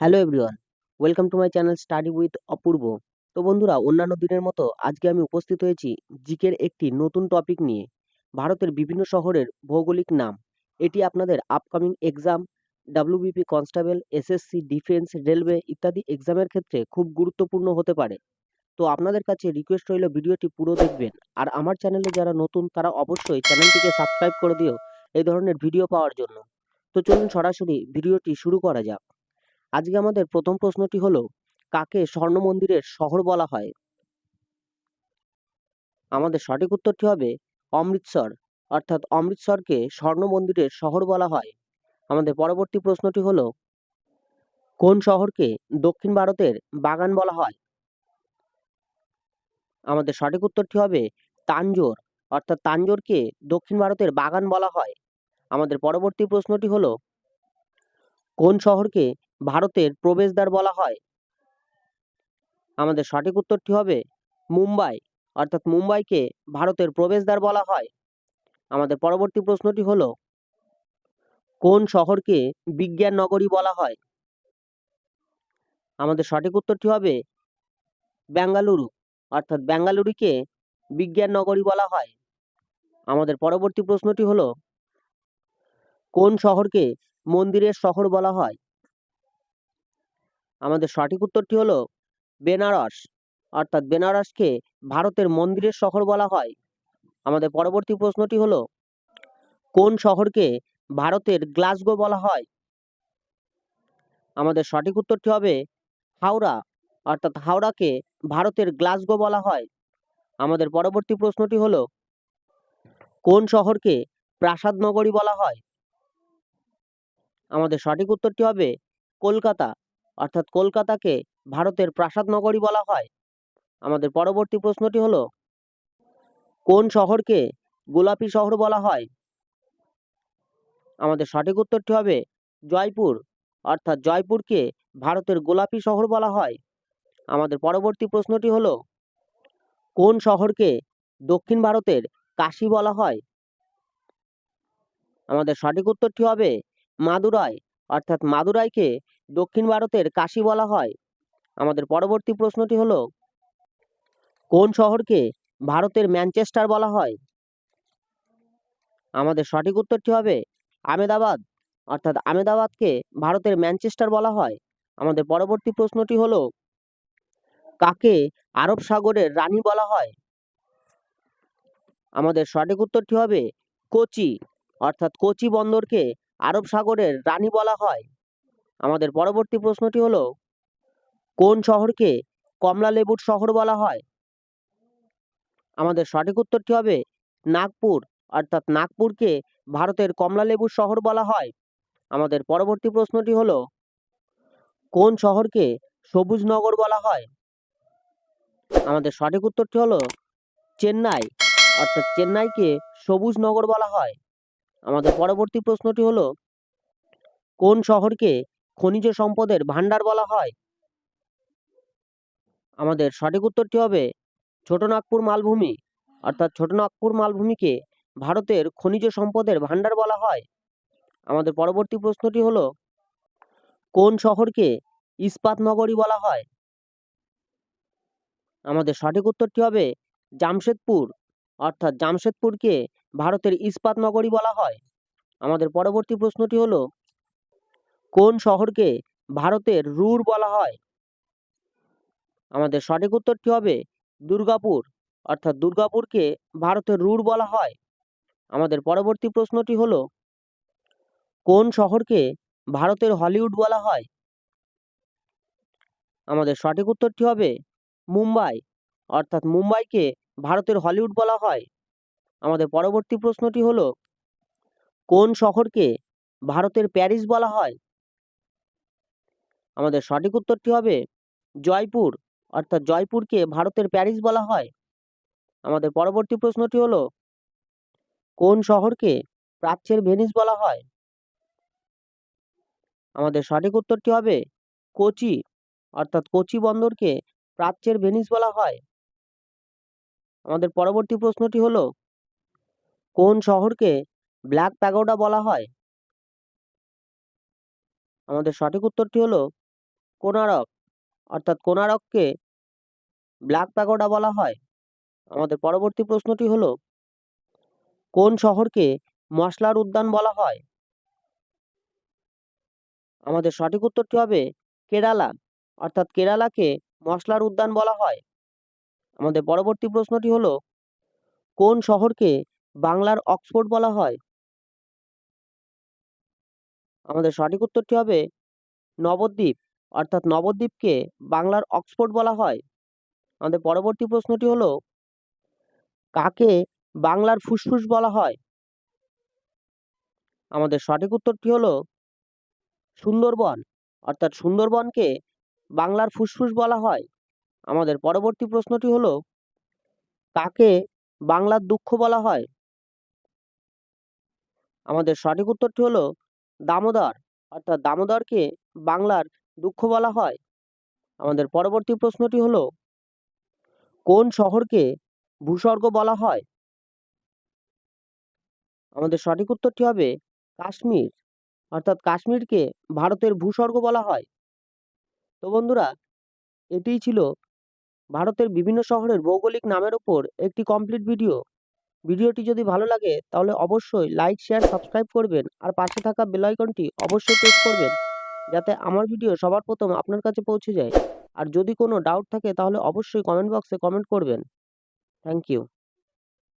Hello everyone welcome to my channel study with Apurba তো বন্ধুরা, অন্যান্য দিনের মতো আজকে আমি উপস্থিত হয়েছি জিকের একটি নতুন টপিক নিয়ে, ভারতের বিভিন্ন শহরের ভৌগোলিক নাম। এটি আপনাদের upcoming exam WBP constable SSC defence railway ইত্যাদি এক্সামের ক্ষেত্রে খুব গুরুত্বপূর্ণ হতে পারে। তো আপনাদের কাছে রিকোয়েস্ট রইল ভিডিওটি পুরো দেখবেন, আর আমার চ্যানেলে যারা নতুন তারা অবশ্যই চ্যানেলটিকে সাবস্ক্রাইব করে দিও এই ধরনের ভিডিও পাওয়ার জন্য। তো চলুন সরাসরি ভিডিওটি শুরু করা যাক। আজকে আমাদের প্রথম প্রশ্নটি হলো, কাকে স্বর্ণ মন্দিরের শহর বলা হয়? আমাদের সঠিক উত্তরটি হবে অমৃতসর, অর্থাৎ অমৃতসরকে স্বর্ণ মন্দিরের শহর বলা হয়। আমাদের পরবর্তী প্রশ্নটি হলো, কোন শহরকে দক্ষিণ ভারতের বাগান বলা হয়? আমাদের সঠিক উত্তরটি হবে তাঞ্জোর অর্থাৎ তাঞ্জোরকে দক্ষিণ ভারতের বাগান বলা হয়। আমাদের পরবর্তী প্রশ্নটি হলো, কোন শহরকে ভারতের প্রবেশদ্বার বলা হয়। আমাদের সঠিক উত্তরটি হবে মুম্বাই। অর্থাৎ মুম্বাইকে ভারতের প্রবেশদ্বার বলা হয়। আমাদের পরবর্তী প্রশ্নটি হলো, কোন শহরকে বিজ্ঞান নগরী বলা হয়? আমাদের সঠিক উত্তরটি হবে বেঙ্গালুরু। অর্থাৎ বেঙ্গালুরুকে বিজ্ঞান নগরী বলা হয়। আমাদের পরবর্তী প্রশ্নটি হলো, কোন শহরকে মন্দিরের শহর বলা হয়? আমাদের সঠিক উত্তরটি হলো বেনারস। অর্থাৎ বেনারসকে ভারতের মন্দিরের শহর বলা হয়। আমাদের পরবর্তী প্রশ্নটি হলো, কোন শহরকে ভারতের গ্লাসগো বলা হয়? আমাদের সঠিক উত্তরটি হবে হাওড়া। অর্থাৎ হাওড়াকে ভারতের গ্লাসগো বলা হয়। আমাদের পরবর্তী প্রশ্নটি হলো, কোন শহরকে প্রাসাদ নগরী বলা হয়? আমাদের সঠিক উত্তরটি হবে কলকাতা। অর্থাৎ কলকাতাকে ভারতের প্রাসাদ নগরী বলা হয়। আমাদের পরবর্তী প্রশ্নটি হলো, কোন শহরকে গোলাপি শহর বলা হয়? আমাদের সঠিক উত্তরটি হবে জয়পুর, অর্থাৎ জয়পুরকে ভারতের গোলাপি শহর বলা হয়। আমাদের পরবর্তী প্রশ্নটি হলো, কোন শহরকে দক্ষিণ ভারতের কাশী বলা হয়? আমাদের সঠিক উত্তরটি হবে মাদুরাই, অর্থাৎ মাদুরাইকে দক্ষিণ ভারতের কাশী বলা হয়। আমাদের পরবর্তী প্রশ্নটি হলো, কোন শহরকে ভারতের ম্যানচেস্টার বলা হয়? আমাদের সঠিক উত্তরটি হবে আমেদাবাদ অর্থাৎ আমেদাবাদকে ভারতের ম্যানচেস্টার বলা হয়। আমাদের পরবর্তী প্রশ্নটি হলো, কাকে আরব সাগরের রানী বলা হয়? আমাদের সঠিক উত্তরটি হবে কোচি, অর্থাৎ কোচি বন্দরকে আরব সাগরের রানী বলা হয়। আমাদের পরবর্তী প্রশ্নটি হলো, কোন শহরকে কমলা লেবুর শহর বলা হয়? আমাদের সঠিক উত্তরটি হবে নাগপুর, অর্থাৎ নাগপুরকে ভারতের কমলা লেবুর শহর বলা হয়। আমাদের পরবর্তী প্রশ্নটি হলো, কোন শহরকে সবুজ নগর বলা হয়? আমাদের সঠিক উত্তরটি হলো চেন্নাই, অর্থাৎ চেন্নাইকে সবুজ নগর বলা হয়। আমাদের পরবর্তী প্রশ্নটি হলো, কোন শহরকে খনিজ সম্পদের ভাণ্ডার বলা হয়। আমাদের সঠিক উত্তরটি হবে ছোটনাগপুর মালভূমি। অর্থাৎ ছোটনাগপুর মালভূমিকে ভারতের খনিজ সম্পদের ভাণ্ডার বলা হয়। আমাদের পরবর্তী প্রশ্নটি হলো, কোন শহরকে ইস্পাত নগরী বলা হয়? আমাদের সঠিক উত্তরটি হবে জামশেদপুর। অর্থাৎ জামশেদপুরকে ভারতের ইস্পাত নগরী বলা হয়। আমাদের পরবর্তী প্রশ্নটি হলো কোন শহরকে ভারতের রুর বলা হয়? আমাদের সঠিক উত্তরটি হবে? দুর্গাপুর। অর্থাৎ দুর্গাপুরকে ভারতের রুর বলা হয়। আমাদের পরবর্তী প্রশ্নটি হলো, কোন শহরকে ভারতের হলিউড বলা হয়? আমাদের সঠিক উত্তরটি হবে? মুম্বাই। অর্থাৎ মুম্বাইকে ভারতের হলিউড বলা হয়। আমাদের পরবর্তী প্রশ্নটি হলো, কোন শহরকে ভারতের প্যারিস বলা হয়? আমাদের সঠিক উত্তরটি হবে? জয়পুর। অর্থাৎ জয়পুরকে ভারতের প্যারিস বলা হয়। আমাদের পরবর্তী প্রশ্নটি হলো, কোন শহরকে প্রাচ্যের ভেনিস বলা হয়? আমাদের সঠিক উত্তরটি হবে? কোচি। অর্থাৎ কোচি বন্দরকে প্রাচ্যের ভেনিস বলা হয়। আমাদের পরবর্তী প্রশ্নটি হলো, কোন শহরকে ব্ল্যাক প্যাগোডা বলা হয়? আমাদের সঠিক উত্তরটি হলো কোনারক অর্থাৎ কোনারককে ব্ল্যাক প্যাগোডা বলা হয়। আমাদের পরবর্তী প্রশ্নটি হলো, কোন শহরকে মশলার উদ্যান বলা হয়? আমাদের সঠিক উত্তরটি হবে কেরালা, অর্থাৎ কেরালাকে মশলার উদ্যান বলা হয়। আমাদের পরবর্তী প্রশ্নটি হলো, কোন শহরকে বাংলার অক্সফোর্ড বলা হয়? আমাদের সঠিক উত্তরটি হবে নবদ্বীপ। অর্থাৎ নবদ্বীপকে বাংলার অক্সফোর্ড বলা হয়। আমাদের পরবর্তী প্রশ্নটি হলো, কাকে বাংলার ফুসফুস বলা হয়? আমাদের সঠিক উত্তরটি হলো, সুন্দরবন। অর্থাৎ সুন্দরবনকে বাংলার ফুসফুস বলা হয়। আমাদের পরবর্তী প্রশ্নটি হলো, কাকে বাংলার দুঃখ বলা হয়? আমাদের সঠিক উত্তরটি হলো, দামোদর। অর্থাৎ দামোদরকে বাংলার দুঃখ বলা হয়? আমাদের পরবর্তী প্রশ্নটি হলো, কোন শহরকে ভূস্বর্গ বলা হয়? আমাদের সঠিক উত্তরটি হবে কাশ্মীর, অর্থাৎ কাশ্মীরকে ভারতের ভূস্বর্গ বলা হয়। তো বন্ধুরা, এটিই ছিল ভারতের বিভিন্ন শহরের ভৌগোলিক নামের ওপর একটি কমপ্লিট ভিডিও ভিডিওটি যদি ভালো লাগে, তাহলে অবশ্যই লাইক শেয়ার সাবস্ক্রাইব করবেন আর পাশে থাকা বেল আইকনটি অবশ্যই প্রেস করবেন। যাতে আমার ভিডিও সবার প্রথম আপনার কাছে পৌঁছে যায়। আর যদি কোনো ডাউট থাকে তাহলে অবশ্যই কমেন্ট বক্সে কমেন্ট করবেন। Thank you